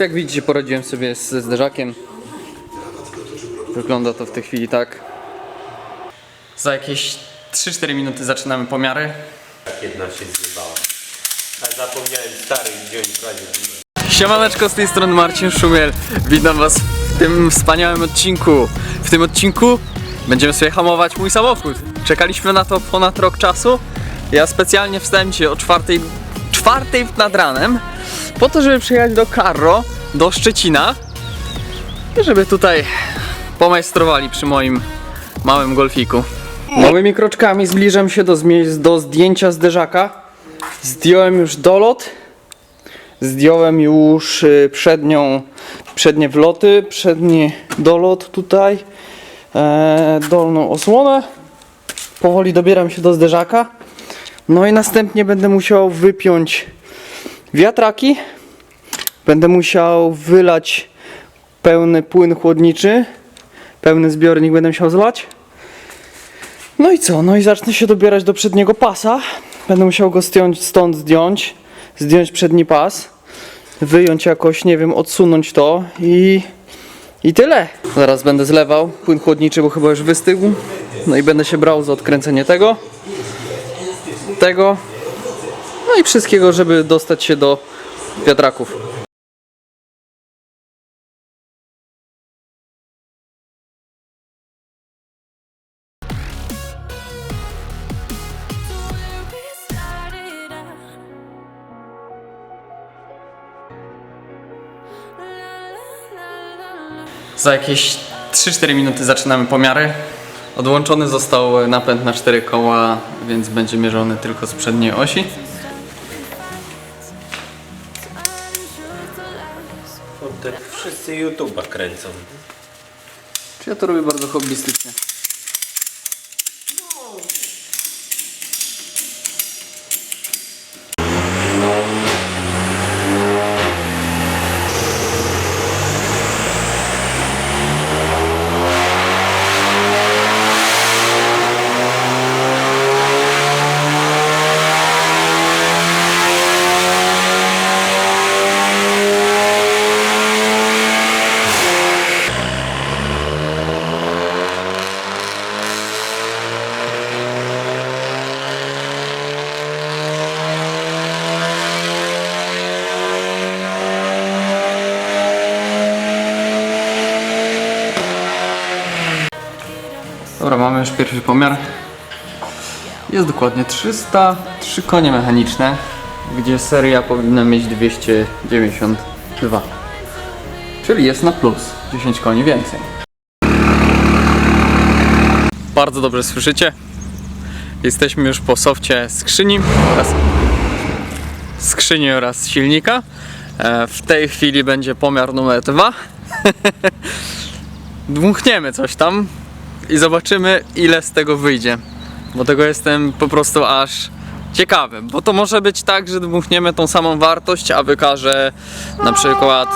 Jak widzicie, poradziłem sobie ze zderzakiem. Wygląda to w tej chwili tak. Za jakieś 3-4 minuty zaczynamy pomiary. Jedna się zjebała. A zapomniałem stary wziąć prawie. Siemaneczko, z tej strony Marcin Szumiel. Witam was w tym wspaniałym odcinku. W tym odcinku będziemy sobie hamować mój samochód. Czekaliśmy na to ponad rok czasu. Ja specjalnie wstałem dzisiaj o czwartej, czwartej nad ranem po to, żeby przyjechać do Carro, do Szczecina żeby tutaj pomajstrowali przy moim małym golfiku. Małymi kroczkami zbliżam się do, do zdjęcia zderzaka. Zdjąłem już dolot. Zdjąłem już y, przednią, przednie wloty, przedni dolot tutaj, e, dolną osłonę. Powoli dobieram się do zderzaka. No i następnie będę musiał wypiąć wiatraki. Będę musiał wylać pełny płyn chłodniczy. Pełny zbiornik będę musiał zlać. No i co? No i zacznę się dobierać do przedniego pasa. Będę musiał go stąd zdjąć, zdjąć przedni pas, wyjąć jakoś, nie wiem, odsunąć to i, i tyle. Zaraz będę zlewał płyn chłodniczy, bo chyba już wystygł. No i będę się brał za odkręcenie tego, tego, no i wszystkiego, żeby dostać się do wiatraków. Za jakieś 3-4 minuty zaczynamy pomiary. Odłączony został napęd na 4 koła, więc będzie mierzony tylko z przedniej osi. Tak wszyscy YouTube'a kręcą. Czy ja to robię bardzo hobbystycznie? Dobra, mamy już pierwszy pomiar. Jest dokładnie 303 konie mechaniczne, gdzie seria powinna mieć 292. Czyli jest na plus 10 koni więcej. Bardzo dobrze słyszycie. Jesteśmy już po sofcie skrzyni oraz skrzyni oraz silnika. E, W tej chwili będzie pomiar numer 2. Dmuchniemy coś tam, i zobaczymy ile z tego wyjdzie. Bo tego jestem po prostu aż ciekawy. Bo to może być tak, że dmuchniemy tą samą wartość, a wykaże na przykład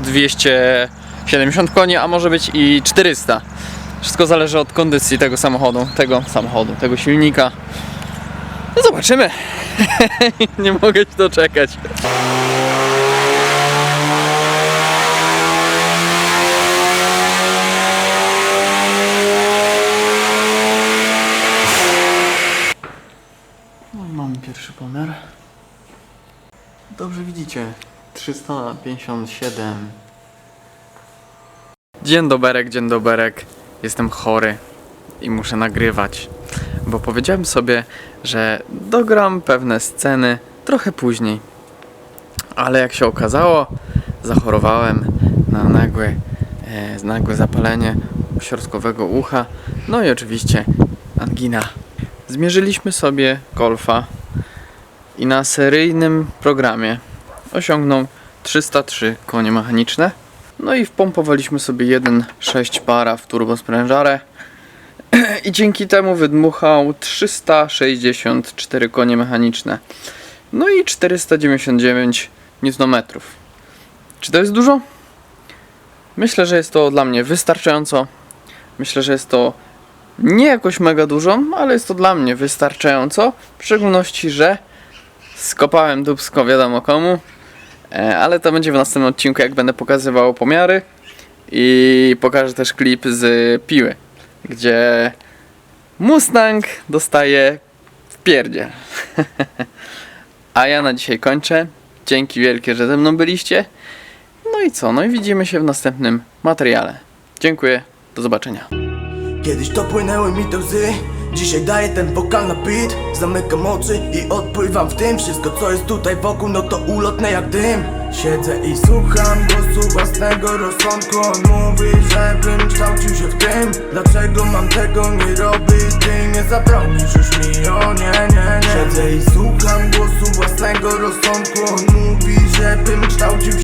270 koni, a może być i 400. Wszystko zależy od kondycji tego samochodu, tego samochodu, tego silnika. No zobaczymy. Nie mogę się doczekać. No, mamy pierwszy pomiar. Dobrze widzicie. 357. Dzień doberek, dzień doberek. Jestem chory i muszę nagrywać. Bo powiedziałem sobie, że dogram pewne sceny trochę później. Ale jak się okazało, zachorowałem na nagłe, e, nagłe zapalenie środkowego ucha. No i oczywiście angina. Zmierzyliśmy sobie golfa i na seryjnym programie osiągnął 303 konie mechaniczne. No i wpompowaliśmy sobie 1.6 para w turbosprężarę i dzięki temu wydmuchał 364 konie mechaniczne. No i 499 Nm. Czy to jest dużo? Myślę, że jest to dla mnie wystarczająco. Myślę, że jest to nie jakoś mega dużo, ale jest to dla mnie wystarczająco. W szczególności, że skopałem dubsko wiadomo komu. E, ale to będzie w następnym odcinku, jak będę pokazywał pomiary i pokażę też klip z piły, gdzie Mustang dostaje w pierdzie. A ja na dzisiaj kończę. Dzięki wielkie, że ze mną byliście. No i co? No i widzimy się w następnym materiale. Dziękuję. Do zobaczenia. Kiedyś to płynęły mi te łzy Dzisiaj daję ten wokal na beat. Zamykam oczy i odpływam w tym. Wszystko co jest tutaj wokół no to ulotne jak dym. Siedzę i słucham głosu własnego rozsądku. On mówi, żebym kształcił się w tym. Dlaczego mam tego nie robić? Ty nie zabronisz już mi, o nie, nie, nie. Siedzę i słucham głosu własnego rozsądku. On mówi, żebym kształcił się